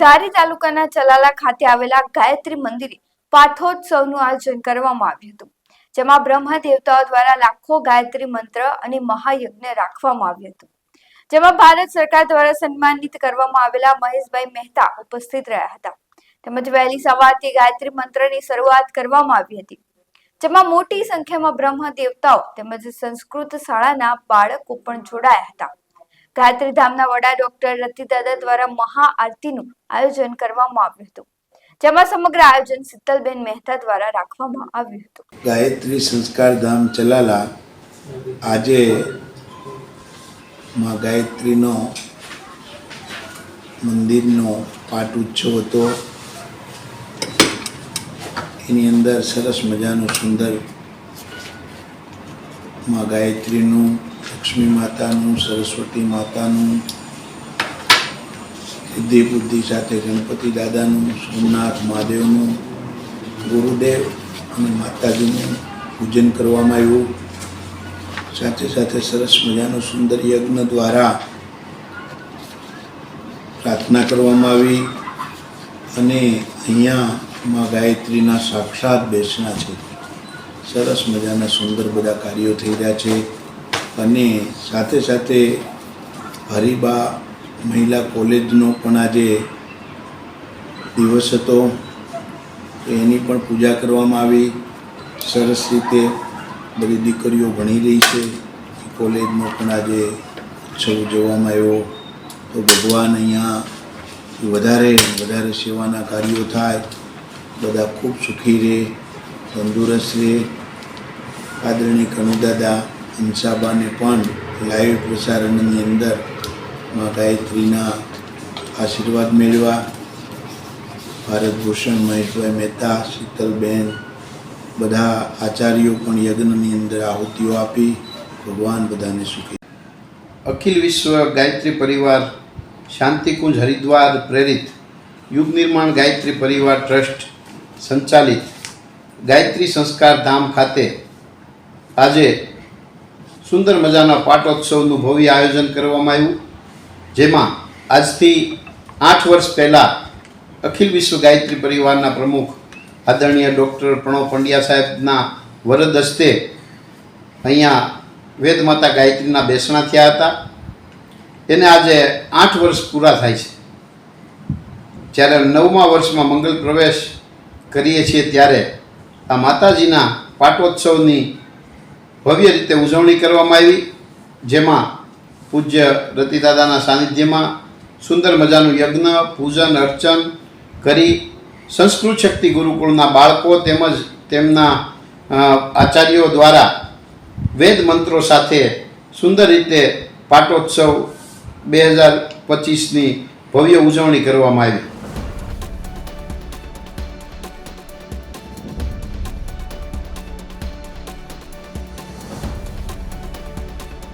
ધારી તાલુકાના ચલાલા ખાતે આવેલા ગાયત્રી મંદિરે પાઠોત્સવનું આયોજન કરવામાં આવ્યું હતું, જેમાં બ્રહ્મ દેવતાઓ દ્વારા લાખો ગાયત્રી મંત્ર અને મહાયજ્ઞ રાખવામાં આવ્યું હતું. જેમાં ભારત સરકાર દ્વારા સન્માનિત કરવામાં આવેલા મહેશભાઈ મહેતા ઉપસ્થિત રહ્યા હતા. તેમજ વહેલી સવારથી ગાયત્રી મંત્રની શરૂઆત કરવામાં આવી હતી. જેમાં મોટી સંખ્યામાં બ્રહ્મ દેવતાઓ તેમજ સંસ્કૃત શાળાના બાળકો પણ જોડાયા હતા. ગાયત્રી ધામના વડા ડોક્ટર રતિદાદા દ્વારા મહાઆરતીનું આયોજન કરવામાં આવ્યું હતું. જેમાં સમગ્ર આયોજન શીતલબેન મહેતા દ્વારા રાખવામાં આવ્યું હતું. ગાયત્રી સંસ્કાર ધામ ચલાલા આજે માં ગાયત્રીનો મંદિરનો પાઠ ઉત્સવ હતો. એની અંદર સરસ મજાનું સુંદરમાં ગાયત્રીનું લક્ષ્મી માતાનું, સરસ્વતી માતાનું સિદ્ધિ બુદ્ધિ સાથે ગણપતિ દાદાનું, સોમનાથ મહાદેવનું, ગુરુદેવ અને માતાજીનું પૂજન કરવામાં આવ્યું. સાથે સાથે સરસ મજાનું સુંદર યજ્ઞ દ્વારા પ્રાર્થના કરવામાં આવી અને અહીંયા માં ગાયત્રીના સાક્ષાત બેસણા છે. સરસ મજાના સુંદર બધા કાર્યો થઈ રહ્યા છે. અને સાથે સાથે હરીબા મહિલા કોલેજનો પણ આજે દિવસ હતો. એની પણ પૂજા કરવામાં આવી. સરસ રીતે બધી દીકરીઓ ભણી રહી છે. કોલેજનો પણ આજે ઉત્સવ જોવામાં આવ્યો. તો ભગવાન અહીંયા વધારે વધારે સેવાના કાર્યો થાય. બધા ખૂબ સુખી રહે, તંદુરસ્ત રહે. આદરણીય કનુદાદા હંસાબાને પણ લાઈવ પ્રસારણની અંદર ગાયત્રીના આશીર્વાદ મેળવા. ભારતભૂષણ, મહેશભાઈ મહેતા, શીતલબેન, બધા આચાર્યો પણ યજ્ઞની અંદર આહુતિઓ આપી ભગવાન બધાને સુખી. અખિલ વિશ્વ ગાયત્રી પરિવાર શાંતિકુંજ હરિદ્વાર પ્રેરિત યુગ નિર્માણ ગાયત્રી પરિવાર ટ્રસ્ટ સંચાલિત ગાયત્રી સંસ્કાર ધામ ખાતે આજે સુંદર મજાના પાટોત્સવનું ભવ્ય આયોજન કરવામાં આવ્યું, જેમાં આજથી આઠ વર્ષ પહેલાં અખિલ વિશ્વ ગાયત્રી પરિવારના પ્રમુખ આદરણીય ડૉક્ટર પ્રણવ પંડ્યા સાહેબના વરદ હસ્તે અહીંયા વેદમાતા ગાયત્રીના બેસણા થયા હતા. એને આજે આઠ વર્ષ પૂરા થાય છે. જ્યારે નવમા વર્ષમાં મંગલ પ્રવેશ કરીએ છીએ ત્યારે આ માતાજીના પાટોત્સવની ભવ્ય રીતે ઉજવણી કરવામાં આવી, જેમાં પૂજ્ય રતિદાદાના સાનિધ્યમાં સુંદર મજાનું યજ્ઞ, પૂજન, અર્ચન કરી સંસ્કૃત શક્તિ ગુરુકુળના બાળકો તેમજ તેમના આચાર્યો દ્વારા વેદ મંત્રો સાથે સુંદર રીતે પાટોત્સવ બે હજાર પચીસની ભવ્ય ઉજવણી કરવામાં આવી.